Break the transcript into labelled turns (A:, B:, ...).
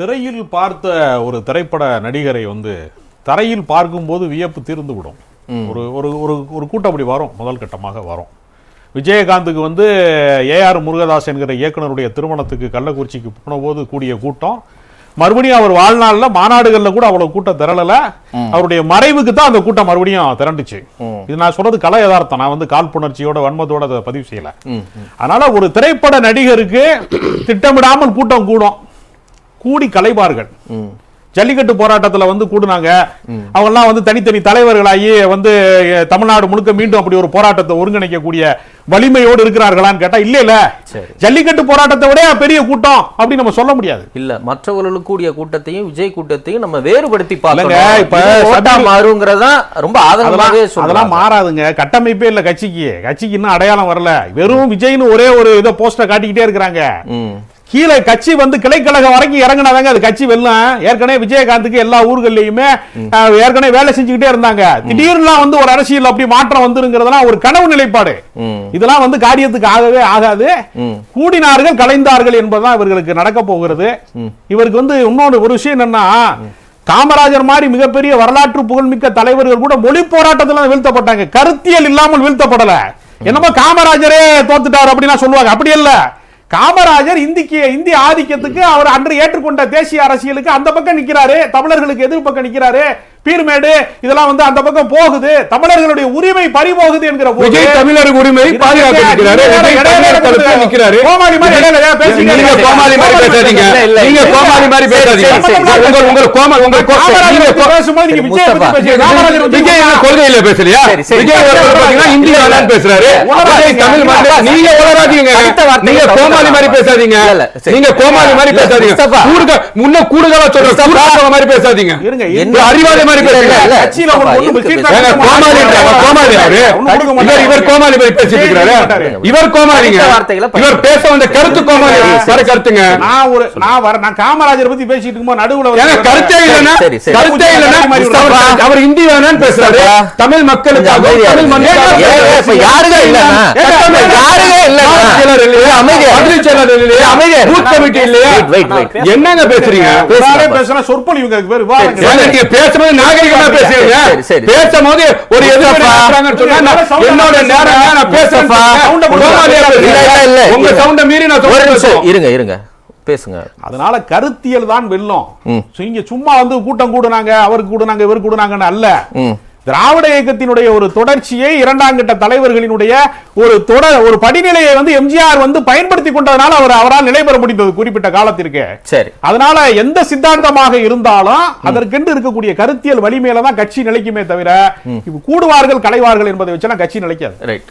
A: திரையில் பார்த்த ஒரு திரைப்பட நடிகரை வந்து தரையில் பார்க்கும்போது வியப்பு தீர்ந்து விடும் ஒரு ஒரு ஒரு ஒரு கூட்டம் அப்படி வரும் முதல் கட்டமாக வரும். விஜயகாந்துக்கு வந்து ஏஆர் முருகதாஸ் என்கிற இயக்குனருடைய திருமணத்துக்கு கள்ளக்குறிச்சிக்கு போனபோது கூடிய கூட்டம். மறுபடியும் அவர் வாழ்நாளில் மாநாடுகளில் கூட அவ்வளவு கூட்டம் திரளல. அவருடைய மறைவுக்கு தான் அந்த கூட்டம் மறுபடியும் திரண்டுச்சு. இது நான் சொல்றது கலை யதார்த்தம். நான் வந்து காழ்ப்புணர்ச்சியோட வன்மத்தோட அதை பதிவு செய்யல. அதனால ஒரு திரைப்பட நடிகருக்கு திட்டமிடாமல் கூட்டம் கூடும். கூடி கலைவார்கள். ஜல்லிக்கட்டு போராட்டத்துல வந்து கூடுனாங்க. அவங்க எல்லாம் வந்து தனித்தனி தலைவர்களாகி வந்து தமிழ்நாடு முழுக்க மீண்டும் அப்படி ஒரு போராட்டத்தை ஒருங்கிணைக்கக்கூடிய வலிமையோடு இருக்கிறார்களான்னு கேட்டா இல்ல இல்ல. ஜல்லிக்கட்டு போராட்டத்தை விட பெரிய கூட்டம் அப்படின்னு நம்ம சொல்ல முடியாது.
B: இல்ல மற்றவர்களுக்கு கூடிய கூட்டத்தையும் விஜய் கூட்டத்தையும் நம்ம வேறுபடுத்தி பார்க்கணும்.
A: இப்ப
B: மாறுங்கிறதா ரொம்ப ஆதங்கமாவே
A: அதெல்லாம் மாறாதுங்க. கட்டமைப்பே இல்ல கட்சிக்கு. கட்சிக்கு இன்னும் அடையாளம் வரல. வெறும் விஜய்னு ஒரே ஒரு இதை போஸ்டர் காட்டிக்கிட்டே இருக்கிறாங்க. கீழே கட்சி வந்து கிளைக்கழகம் வரைக்கும் இறங்கினாதாங்க அது கட்சி வெல்லும் ஏற்கனவே விஜயகாந்துக்கு எல்லா ஊர்கள்லயுமே ஏற்கனவே வேலை செஞ்சுக்கிட்டே இருந்தாங்க. திடீர்னுலாம் வந்து ஒரு அரசியல் அப்படி மாற்றம் வந்துருங்கிறதெல்லாம் ஒரு கனவு நிலைப்பாடு. இதெல்லாம் வந்து காரியத்துக்கு ஆகவே ஆகாது. கூடினார்கள் கலைந்தார்கள் என்பதுதான் இவர்களுக்கு நடக்க போகிறது. இவருக்கு வந்து இன்னொரு ஒரு விஷயம் என்னன்னா காமராஜர் மாதிரி மிகப்பெரிய வரலாற்று புகழ்மிக்க தலைவர்கள் கூட மொழி போராட்டத்துல வீழ்த்தப்பட்டாங்க. கருத்தியல் இல்லாமல் வீழ்த்தப்படல. என்னமோ காமராஜரே தோத்துட்டார் அப்படின்னா சொல்லுவாங்க. அப்படி இல்ல. காமராஜர் இந்திக்கு இந்திய ஆதிக்கத்துக்கு அவர் அன்று ஏற்றுக்கொண்ட தேசிய அரசியலுக்கு அந்த பக்கம் நிற்கிறாரு தமிழர்களுக்கு எதிர் பக்கம் நிற்கிறாரு பீர்மேடு இதெல்லாம் வந்து அந்த பக்கம் போகுது தமிழர்களுடைய உரிமை பறிபோகுது என்கிற போது
C: விஜய் உரிமை தமிழர் நிற்கிறாரு
A: கோமாளி மாதிரி பேசிக்கிட்டே
C: நீங்க? கோமாளி மாதிரி பேசாதீங்க நீங்க. கோமாளி மாதிரி பேசாதீங்க. உங்க உங்க கோமாளி உங்க
A: பேசும்போது நீங்க விஜய் பத்தி. பேசுறீங்க.
C: விஜய் என்ன கொள்கையில பேசலையா. விஜய் பாத்தீங்கன்னா இந்தி வேணான்னு பேசுறாரு தமிழ் மாதிரி நீங்க உளராதீங்க நீங்க. கோமாளி மாதிரி பேசாதீங்க. நீங்க கோமாளி மாதிரி பேசாதீங்க. கூடுக முன்ன கூடுதலா சொல்ற மாதிரி பேசாதீங்க
A: இருங்க
C: அறிவாளி மாதிரி கோமாளி இவர் கோமாளி பேசிட்டு இவர் கோமாளிங்க. இவர் பேச வந்த கருத்து கோமாளி. வர கருத்துங்க.
A: நான் ஒரு நான் வர நான் காமராஜர் பத்தி பேசிட்டு இருக்கும்போது நடுவுல வந்து
C: ஏங்க கருத்தே இல்லைன்னா
B: சரி, சரி.
C: கருத்தே இல்லைன்னா
B: முஸ்தபா.
C: அவர் இந்தி வேணான்னு பேசுறாரு. தமிழ் மக்களுக்காக தமிழ்
B: இப்ப யாருங்க இல்லைன்னா? யாருங்க
C: இல்லையா
B: அமைதியா
C: செயலர் இல்லையா?
B: அமைதியா.
C: பூத் கமிட்டி இல்லையா. என்னங்க பேசுறீங்க?
A: பேசுறாரே பேசுனா சொற்பொழிவுங்க அதுக்கு பேர்
C: பேசும்போது நாகரிகமா பேசுறீங்க. பேசும்போது ஒரு என்னோட நேரம் நான் பேசுறேன். உங்க சவுண்ட மீறி நான்
B: இருங்க இருங்க பேசுங்க
A: அதனால கருத்தியல் தான் வெல்லும்
B: ம்.
A: இங்க சும்மா வந்து கூட்டம் கூடுனாங்க அவருக்கு கூடுனாங்க இவருக்கு கூடுனாங்கன்னு அல்ல. திராவிட இயக்கத்தினுடைய ஒரு தொடர்ச்சியை இரண்டாம் கட்ட தலைவர்களினுடைய ஒரு தொடர் ஒரு படிநிலையை வந்து எம்ஜிஆர் வந்து பயன்படுத்தி கொண்டதனால அவர் அவரால் நிலை பெற முடிந்தது குறிப்பிட்ட காலத்திற்கு.
B: சரி.
A: அதனால எந்த சித்தாந்தமாக இருந்தாலும் அதற்கென்று இருக்கக்கூடிய கருத்தியல் வலிமையில தான் கட்சி நிலைக்குமே தவிர கூடுவார்கள் கலைவார்கள் என்பதை வச்செல்லாம் கட்சி நிலைக்காது.
B: ரைட்